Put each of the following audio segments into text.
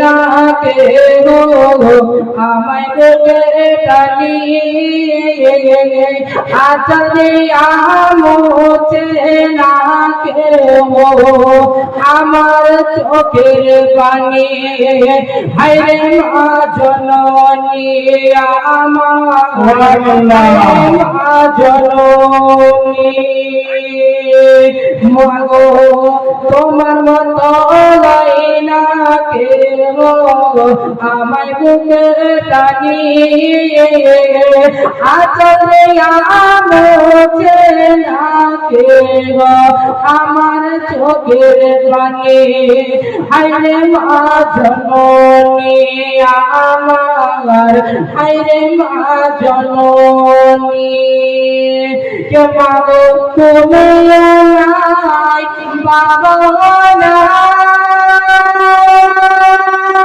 লইনা কে হো আমার বুকে টানি না কে আমার চোখের পানি। হাইরে মা জননী, আমার মা জননী মাগো তোমার মতো লাইনা কে গো আমায় বুকে টানি। আচলে না কে আমার চোখের পানি। হাইরে মা জননী, আমার হাইরে মা জননী। কে মাগো তুমি বাবা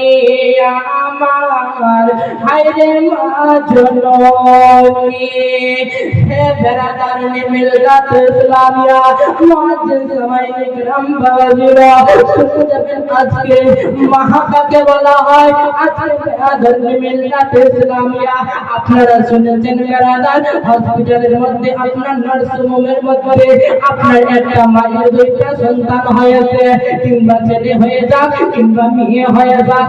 জননী আমার হায়রে মা জননী হে বেরাদারনি মিল্লাত ইসলামিয়া মুআজ্জিজ সামাইন ইকরাম বাজিরা শুনে যাবেন আজকে মাহাকাকে বলা হয়, আজকে বেরাদারনি মিল্লাত ইসলামিয়া। আপনারা শুনেছেন বেরাদার হসপিটালের মধ্যে আপনার নার্সিংহোমের মধ্যে আপনার একটা মায়ের দুইটা সন্তান হয়েছে। কিংবা ছেলে হয়ে যাক, কিংবা মেয়ে হয়ে যাক।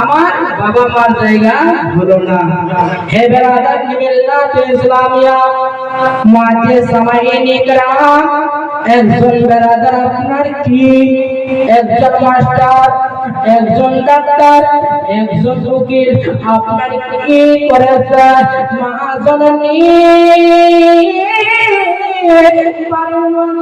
আমার বাবা মার জায়গা হলো না। হে বেরাদার মিল্লাত ইসলামিয়া, মাঝে সামাইন ইকরাম একজন বেরাদার আপনার কি? একজন মাস্টার, একজন ডাক্তার, একজন উকিল আপনার কি করেছে? মহাজননী বাড়ির মধ্যে টাকার পরে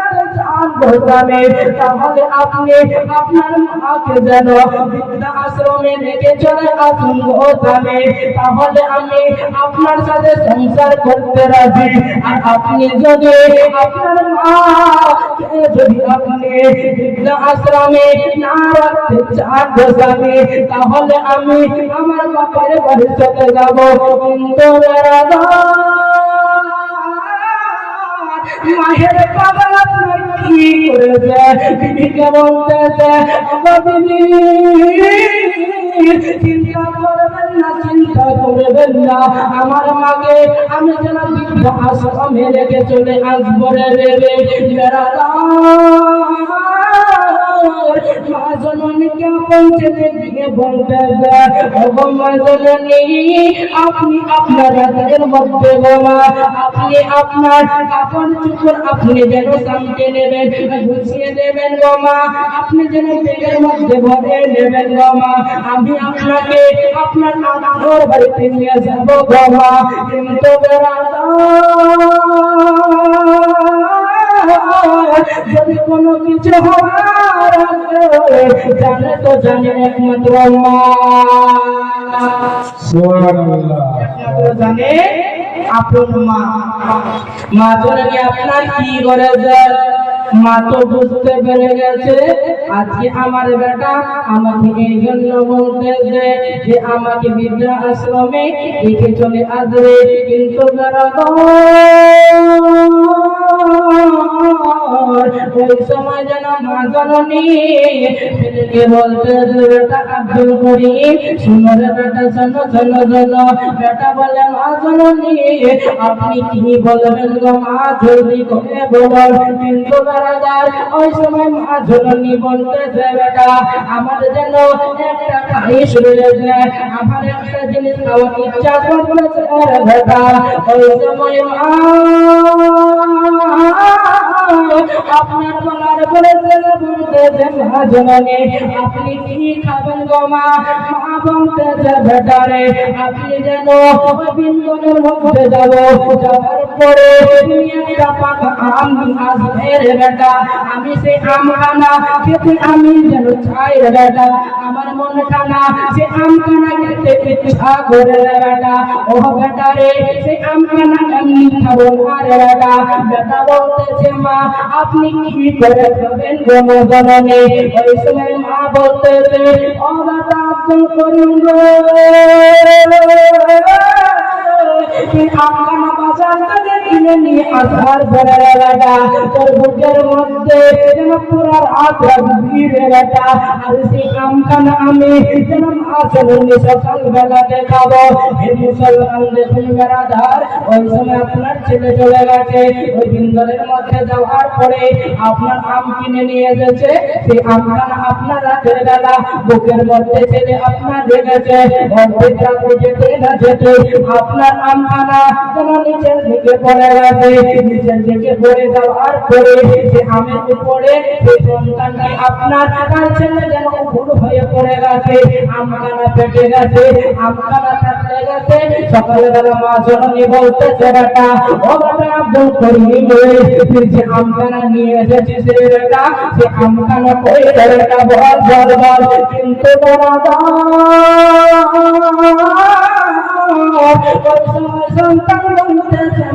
তাহলে আপনি আশ্রমে তাহলে আমি আপনার যদি আপনার মা, যদি আপনি আশ্রমে না রাখতে চান গোদামে তাহলে আমি আমার বাপের বাড়ি চলে যাব। মাহের বাবা আপনার কি করেছে? দিদিকে বলতেছে আমার দিদি চিন্তা করবেন না, চিন্তা করবেন না। আমার মাকে আমি যেন বৃদ্ধ আশ্রমে রেখে চলে আসব রে বেড়াদা আপনি আপনার রাতের মধ্যে গোমা আপনি আপনার কাপড় চুপড়, আপনি যেন সামনে নেবেন, গুছিয়ে দেবেন গোমা আপনি যেন পেটের মধ্যে ভরে নেবেন গোমা আমি আপনাকে আপনার আদর বাড়িতে নিয়ে যাব গোমা কিন্তু বেড়াদা যদি কোনো কিছু হওয়ার জানে তো জানে একমাত্র মা। জানে আপন মা মা জননী আপনার কি করে মা তো বুঝতে পেরে গেছে, আজকে আমার বেটা আমাকে এই জন্য বলতেছে যে আমাকে বিদ্যা আশ্রমে রেখে চলে আসবে। কিন্তু ওই সময় যেন মা জননী বলতে আব্দুল বেটা বেটা বলে, মা জননী, আপনি কি বলবেন গো মা করে কিন্তু বেড়াদার ওই সময় মা জননী বলতেছে, বেটা, আমার যেন একটা রয়েছে, আমার একটা জিনিস খাওয়ার ইচ্ছা বেটা। ওই সময় মা আপনার বলার বলেছে বলতেছে মা জননী আপনি কি খাবেন গো মা? মা বলতেছে বেটারে আপনি যেন বিন্দনের মধ্যে যাব, যাওয়ার পরে তুমি একটা পাকা আম আসবে রে বেটা। আমি সেই আম খানা খেতে আমি যেন চাই রে বেটা। আমার মন খানা সে আম খানা খেতে ইচ্ছা করে রে বেটা। ও বেটা রে, সে আম খানা এমনি খাব না রে বেটা। বেটা বলতেছে, মা আপনি কি করে খাবেন গো ওই সময় মা বলতেছে বেটা আব্দুল করিম গো। বাজার থেকে কিনে নিয়ে আসার পরে বেটা তোর বুকের মধ্যে যেন পুরা রাত রাখবি রে আর সেই আমখানা আমি সকাল বেলাতে খাব। হে মুসলমান, দেখুন বেড়াদার ওই সময় আপনার ছেলে চলে গেছে, ওই বিন্দরের মধ্যে যাওয়ার পরে আপনার আম কিনে নিয়ে এসেছে। সেই আমখানা আপনার রাতের বেলা, বুকের মধ্যে ছেলে আপনার রেখেছে। অর্ধেক রাতে যেতে না যেতে আপনার আমখানা যেন নিচের দিকে পড়ে গেছে। নিচের দিকে পড়ে যাওয়ার পরে সে আমের উপরে সেই সন্তানটি আপনার, তার ছেলে যেন উপর হয়ে পড়ে গেছে। আমখানা পেটে গেছে আমখানা গেছে সকালবেলা মা জননী বলতেছে বেটা ও বেটা আব্দুল করিম তুই যে আমখানা নিয়ে এসেছিস রে বেটা সে আমখানা কই বেটা বল বল বল। কিন্তু বেটা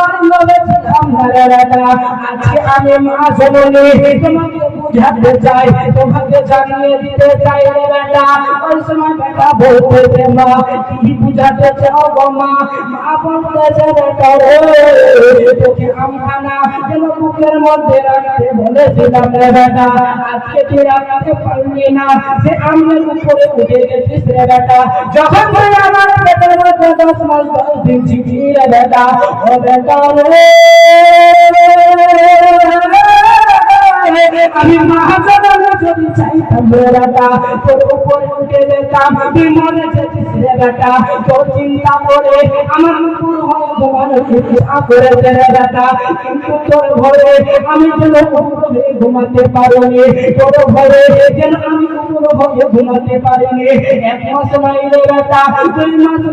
আম খাওয়ার বলেছিলাম আজকে আমি মা জননী তোমাকে বুঝাতে চাই, তোমাকে জানিয়ে দিতে চাই রে বেটা। ওই সময় বেটা বলতেছে মা, কি বুঝাতে চাও গো মা? মা বলতেছে বেটা রে, তোকে আমখানা যেন বুকের মধ্যে রাখতে বলেছিলাম রে বেটা। আজকে তুই রাখতে পারলি না, সে আমের উপরে উঠে গেছিস রে বেটা। যখন তুই আমার পেটের মধ্যে দশ মাস দশ দিন ছিটি রে বেটা, ও বেটা রে। আমি মহাজনের যদি চাইতাম বেটা তোর উপরে উঠে যেতাম তোর চিন্তা করে আমার কিন্তু তোর ঘরে আমি যেন উপর ঘুমাতে পারিনি। তোর ঘরে যেন আমি উপর হয়ে ঘুমাতে পারিনি। এক মাস বেটা, দুই মাস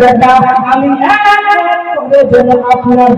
বেটা, আমি যেন আপনার